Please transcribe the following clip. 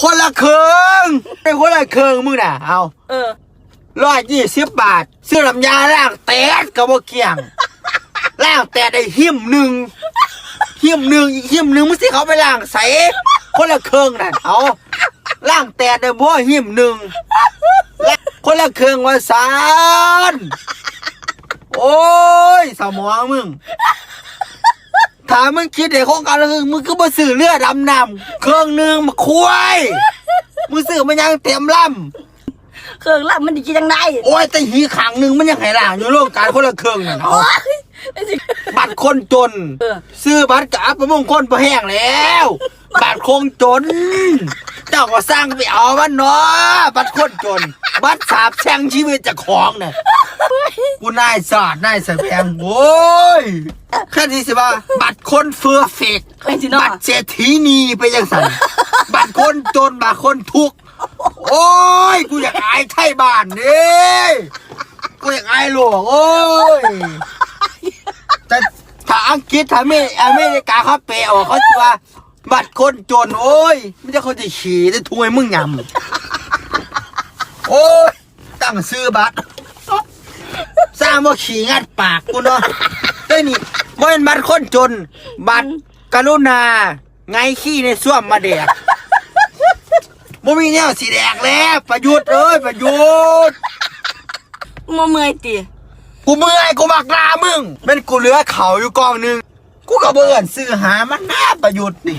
คนละเครื่องเป็นคนละเครื่องมึงน่ะ เอาเออร้อยยี่สิบบาทซื้อลำยาล้างแตดกับบ่เกี่ยงล้างแตดได้หิมหนึ่งหิมหนึ่งอีกหิมหนึ่งมึงสิเขาไปล้างใสคนละเครื่องน่ะเอาล้างแตดได้บ่หิมหนึ่งและคนละเครื่องว่าสารโอ้ยสมองมึง ถ้ามึงคิดเด็กโครงการละครึ่งมึงก็มาซื้อเลือดดำนำเครื่องหนึ่งมาคุยมึงซื้อมันยังเต็มลำเครื่องละมันดีกินจังไดโอ้ยแต่หีขังหนึ่งมันยังไงล่ะอยู่โลกการคนละเครื่องน่ะโอ้เนาะยไอ้สิบัตรคนจนเออซื้อบัตรกับประมงคนพอแห้งแล้ว บัตรคงจน เจ้าก็สร้างไปเอามันเนาะบัตรคนจน บัตรสาบแช่งชีวิตเจากของเนี่ย กูนายสอดนายแสดงโอ้ยแค่ที่สิว่า บัตรคนเฟือเฟกเคยสิเนาะบัตรเศรษฐีนีไปยังสันบัตรคนจนบัตรคนทุกข์โอ้ย กูอยากอายไทยบ้านนี่กูอยากอายหลวงโอ้ยแต่ถ้าอังกฤษถ้าอเมอเมริกาเขาเปะออกเขาจะว่า บัตรคนจนโอ้ยไม่ใช่คนจะขี่จะทุ่งให้มึงยำโอ้ยตั้งซื้อบัตรสร้างว่าขี่งัดปากกูเนาะเฮ้ยนี่บ่เป็นบัตรคนจน บัตรกรุณา ไงขี้ในส้วมมาแดกบ่มีแนวสีแดกแล้วประยุทธ์เอ้ยประยุทธ์มัเมื่อยติกูเมื่อยกูบักลามึงเป็นกูเหลือเขาอยู่กองหนึงกูก็เบื่อนซื้อหามันหน้าประยุทธ์นี่